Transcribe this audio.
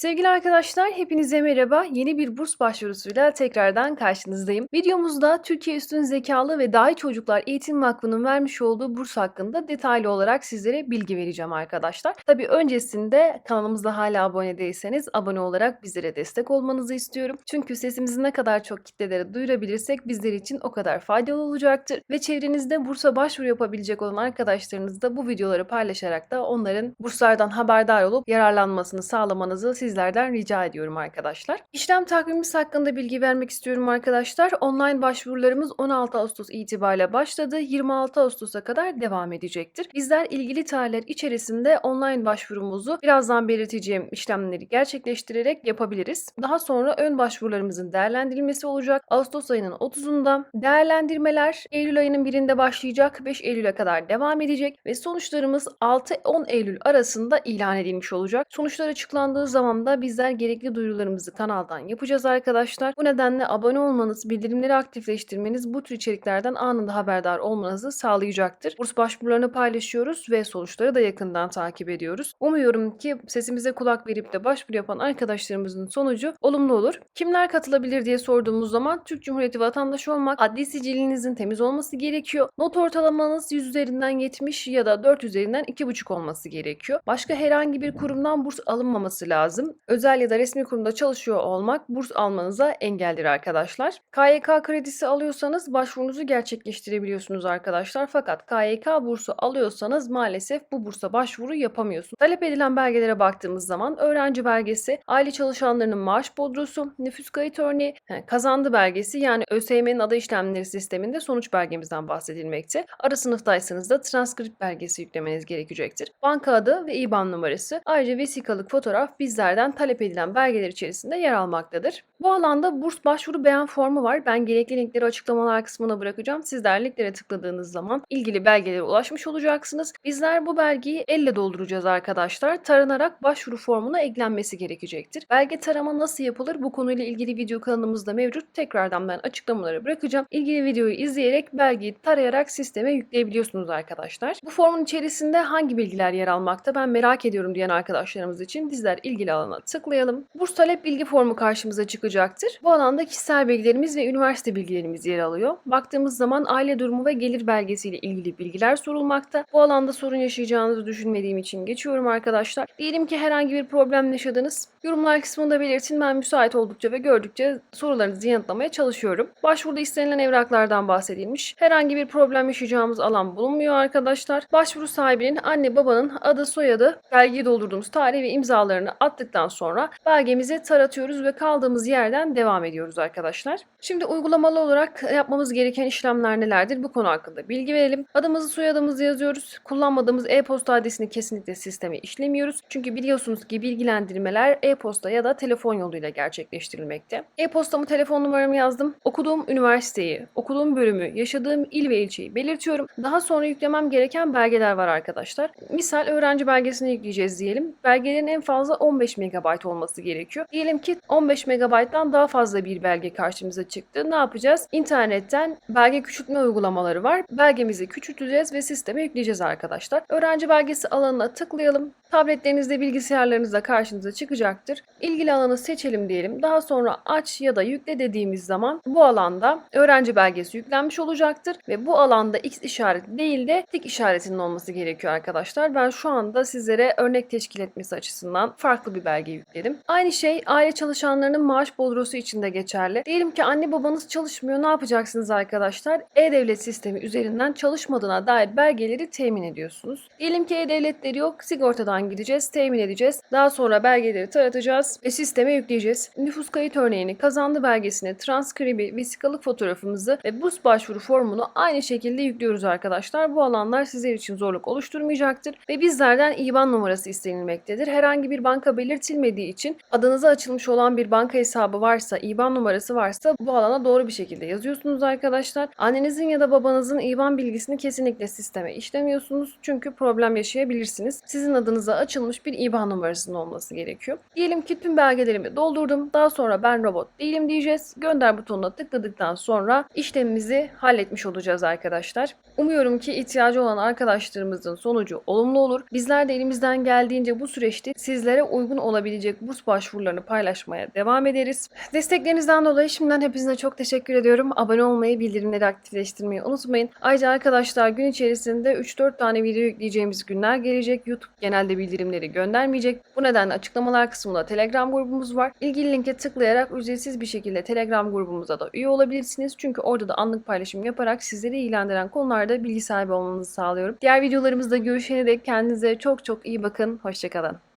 Sevgili arkadaşlar, hepinize merhaba. Yeni bir burs başvurusuyla tekrardan karşınızdayım. Videomuzda Türkiye Üstün Zekalı ve Dahi Çocuklar Eğitim Vakfı'nın vermiş olduğu burs hakkında detaylı olarak sizlere bilgi vereceğim arkadaşlar. Tabii öncesinde kanalımıza hala abone değilseniz abone olarak bizlere destek olmanızı istiyorum. Çünkü sesimizi ne kadar çok kitlelere duyurabilirsek bizler için o kadar faydalı olacaktır. Ve çevrenizde bursa başvuru yapabilecek olan arkadaşlarınız da bu videoları paylaşarak da onların burslardan haberdar olup yararlanmasını sağlamanızı sizlerden rica ediyorum arkadaşlar. İşlem takvimimiz hakkında bilgi vermek istiyorum arkadaşlar. Online başvurularımız 16 Ağustos itibariyle başladı. 26 Ağustos'a kadar devam edecektir. Bizler ilgili tarihler içerisinde online başvurumuzu birazdan belirteceğim işlemleri gerçekleştirerek yapabiliriz. Daha sonra ön başvurularımızın değerlendirilmesi olacak. Ağustos ayının 30'unda değerlendirmeler Eylül ayının 1'inde başlayacak. 5 Eylül'e kadar devam edecek ve sonuçlarımız 6-10 Eylül arasında ilan edilmiş olacak. Sonuçlar açıklandığı zaman da bizler gerekli duyurularımızı kanaldan yapacağız arkadaşlar. Bu nedenle abone olmanız, bildirimleri aktifleştirmeniz bu tür içeriklerden anında haberdar olmanızı sağlayacaktır. Burs başvurularını paylaşıyoruz ve sonuçları da yakından takip ediyoruz. Umuyorum ki sesimize kulak verip de başvuru yapan arkadaşlarımızın sonucu olumlu olur. Kimler katılabilir diye sorduğumuz zaman Türk Cumhuriyeti vatandaşı olmak, adli sicilinizin temiz olması gerekiyor. Not ortalamanız 100 üzerinden 70 ya da 4 üzerinden 2,5 olması gerekiyor. Başka herhangi bir kurumdan burs alınmaması lazım. Özel ya da resmi kurumda çalışıyor olmak burs almanıza engeldir arkadaşlar. KYK kredisi alıyorsanız başvurunuzu gerçekleştirebiliyorsunuz arkadaşlar. Fakat KYK bursu alıyorsanız maalesef bu bursa başvuru yapamıyorsunuz. Talep edilen belgelere baktığımız zaman öğrenci belgesi, aile çalışanlarının maaş bodrosu, nüfus kayıt örneği, kazandı belgesi yani ÖSYM'nin ada işlemleri sisteminde sonuç belgemizden bahsedilmekte. Ara sınıftaysanız da transkript belgesi yüklemeniz gerekecektir. Banka adı ve IBAN numarası. Ayrıca vesikalık fotoğraf bizlerden talep edilen belgeler içerisinde yer almaktadır. Bu alanda burs başvuru beğen formu var. Ben gerekli linkleri açıklamalar kısmına bırakacağım. Sizler linklere tıkladığınız zaman ilgili belgelere ulaşmış olacaksınız. Bizler bu belgeyi elle dolduracağız arkadaşlar. Taranarak başvuru formuna eklenmesi gerekecektir. Belge tarama nasıl yapılır? Bu konuyla ilgili video kanalımızda mevcut. Tekrardan ben açıklamaları bırakacağım. İlgili videoyu izleyerek belgeyi tarayarak sisteme yükleyebiliyorsunuz arkadaşlar. Bu formun içerisinde hangi bilgiler yer almakta ben merak ediyorum diyen arkadaşlarımız için bizler ilgili alana tıklayalım. Burs talep bilgi formu karşımıza çıkacaktır. Bu alanda kişisel bilgilerimiz ve üniversite bilgilerimiz yer alıyor. Baktığımız zaman aile durumu ve gelir belgesiyle ilgili bilgiler sorulmakta. Bu alanda sorun yaşayacağınızı düşünmediğim için geçiyorum arkadaşlar. Diyelim ki herhangi bir problem yaşadınız. Yorumlar kısmında belirtin. Ben müsait oldukça ve gördükçe sorularınızı yanıtlamaya çalışıyorum. Başvuruda istenilen evraklardan bahsedilmiş. Herhangi bir problem yaşayacağımız alan bulunmuyor arkadaşlar. Başvuru sahibinin anne babanın adı soyadı, belgeyi doldurduğumuz tarih ve imzalarını attıktan sonra belgemizi taratıyoruz ve kaldığımız yerden devam ediyoruz arkadaşlar. Şimdi uygulamalı olarak yapmamız gereken işlemler nelerdir? Bu konu hakkında bilgi verelim. Adımızı soyadımızı yazıyoruz. Kullanmadığımız e-posta adresini kesinlikle sisteme işlemiyoruz. Çünkü biliyorsunuz ki bilgilendirmeler e-posta ya da telefon yoluyla gerçekleştirilmekte. E-postamı telefon numaramı yazdım. Okuduğum üniversiteyi, okuduğum bölümü, yaşadığım il ve ilçeyi belirtiyorum. Daha sonra yüklemem gereken belgeler var arkadaşlar. Misal öğrenci belgesini yükleyeceğiz diyelim. Belgelerin en fazla 15 MB olması gerekiyor. Diyelim ki 15 MB'dan daha fazla bir belge karşımıza çıktı. Ne yapacağız? İnternetten belge küçültme uygulamaları var. Belgemizi küçülteceğiz ve sisteme yükleyeceğiz arkadaşlar. Öğrenci belgesi alanına tıklayalım. Tabletlerinizde, bilgisayarlarınızda karşınıza çıkacaktır. İlgili alanı seçelim diyelim. Daha sonra aç ya da yükle dediğimiz zaman bu alanda öğrenci belgesi yüklenmiş olacaktır ve bu alanda X işareti değil de tik işaretinin olması gerekiyor arkadaşlar. Ben şu anda sizlere örnek teşkil etmesi açısından farklı bir belge yükledim. Aynı şey aile çalışanlarının maaş bodrosu için de geçerli. Diyelim ki anne babanız çalışmıyor. Ne yapacaksınız arkadaşlar? E-Devlet sistemi üzerinden çalışmadığına dair belgeleri temin ediyorsunuz. Diyelim ki E-Devletleri yok. Sigortadan gideceğiz, temin edeceğiz. Daha sonra belgeleri taratacağız ve sisteme yükleyeceğiz. Nüfus kayıt örneğini, kazandı belgesini, transkribi, vesikalık fotoğrafımızı ve burs başvuru formunu aynı şekilde yüklüyoruz arkadaşlar. Bu alanlar sizler için zorluk oluşturmayacaktır ve bizlerden IBAN numarası istenilmektedir. Herhangi bir banka belirtilmediği için adınıza açılmış olan bir banka hesabı varsa, IBAN numarası varsa bu alana doğru bir şekilde yazıyorsunuz arkadaşlar. Annenizin ya da babanızın IBAN bilgisini kesinlikle sisteme işlemiyorsunuz. Çünkü problem yaşayabilirsiniz. Sizin adınıza açılmış bir IBAN numarasının olması gerekiyor. Diyelim ki tüm belgelerimi doldurdum. Daha sonra ben robot değilim diyeceğiz. Gönder butonuna tıkladıktan sonra işlemimizi halletmiş olacağız arkadaşlar. Umuyorum ki ihtiyacı olan arkadaşlarımızın sonucu olumlu olur. Bizler de elimizden geldiğince bu süreçte sizlere uygun olabilecek burs başvurularını paylaşmaya devam ederiz. Desteklerinizden dolayı şimdiden hepinize çok teşekkür ediyorum. Abone olmayı, bildirimleri aktifleştirmeyi unutmayın. Ayrıca arkadaşlar gün içerisinde 3-4 tane video yükleyeceğimiz günler gelecek. YouTube genelde bildirimleri göndermeyecek. Bu nedenle açıklamalar kısmında Telegram grubumuz var. İlgili linke tıklayarak ücretsiz bir şekilde Telegram grubumuza da üye olabilirsiniz. Çünkü orada da anlık paylaşım yaparak sizleri ilgilendiren konularda bilgi sahibi olmanızı sağlıyorum. Diğer videolarımızda görüşene dek kendinize çok çok iyi bakın. Hoşçakalın.